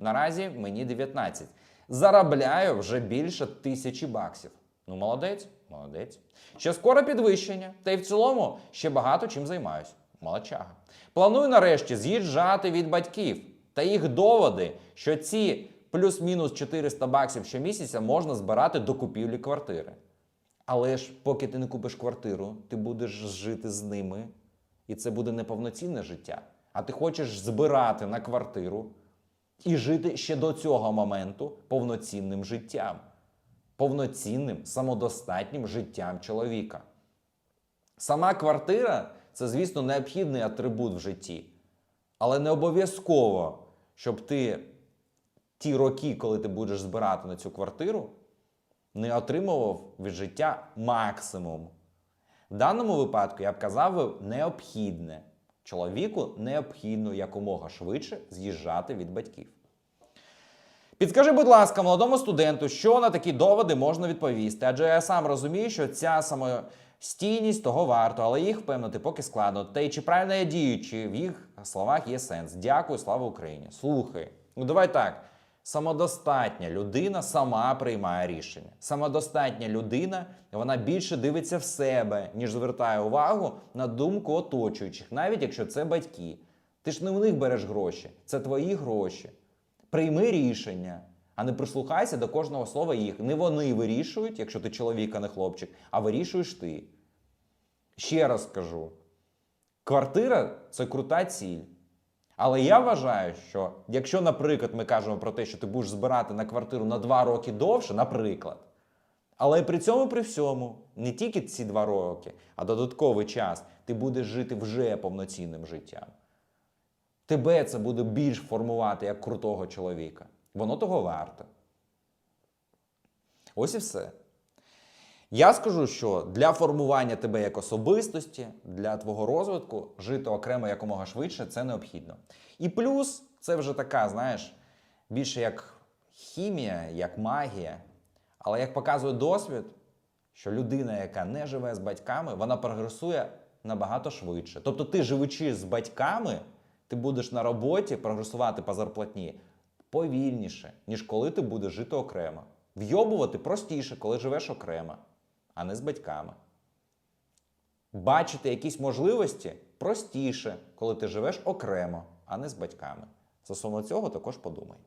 Наразі мені 19. Заробляю вже більше тисячі баксів. Ну, молодець, молодець. Ще скоро підвищення, та й в цілому ще багато чим займаюсь. Молодчага. Планую нарешті з'їжджати від батьків та їх доводи, що ці плюс-мінус 400 баксів щомісяця можна збирати до купівлі квартири. Але ж поки ти не купиш квартиру, ти будеш жити з ними, і це буде неповноцінне життя. А ти хочеш збирати на квартиру і жити ще до цього моменту повноцінним життям, повноцінним самодостатнім життям чоловіка. Сама квартира це, звісно, необхідний атрибут в житті. Але не обов'язково, щоб ти ті роки, коли ти будеш збирати на цю квартиру, не отримував від життя максимум. В даному випадку я б казав необхідне. Чоловіку необхідно якомога швидше з'їжджати від батьків. Підскажи, будь ласка, молодому студенту, що на такі доводи можна відповісти? Адже я сам розумію, що ця самостійність того варто, але їх впевнити поки складно. Та й чи правильно я дію, чи в їх словах є сенс. Дякую, слава Україні. Слухай, ну давай так. Самодостатня людина сама приймає рішення. Самодостатня людина вона більше дивиться в себе, ніж звертає увагу на думку оточуючих, навіть якщо це батьки. Ти ж не в них береш гроші, це твої гроші. Прийми рішення, а не прислухайся до кожного слова їх. Не вони вирішують, якщо ти чоловік, а не хлопчик, а вирішуєш ти. Ще раз скажу: квартира це крута ціль. Але я вважаю, що якщо, наприклад, ми кажемо про те, що ти будеш збирати на квартиру на два роки довше, наприклад, але при цьому при всьому, не тільки ці два роки, а додатковий час, ти будеш жити вже повноцінним життям. Тебе це буде більш формувати як крутого чоловіка. Воно того варте. Ось і все. Я скажу, що для формування тебе як особистості, для твого розвитку жити окремо якомога швидше це необхідно. І плюс це вже така, знаєш, більше як хімія, як магія. Але як показує досвід, що людина, яка не живе з батьками, вона прогресує набагато швидше. Тобто, ти, живучи з батьками, ти будеш на роботі прогресувати по зарплатні повільніше, ніж коли ти будеш жити окремо. Вйобувати простіше, коли живеш окремо, а не з батьками. Бачити якісь можливості простіше, коли ти живеш окремо, а не з батьками. Стосовно цього також подумай.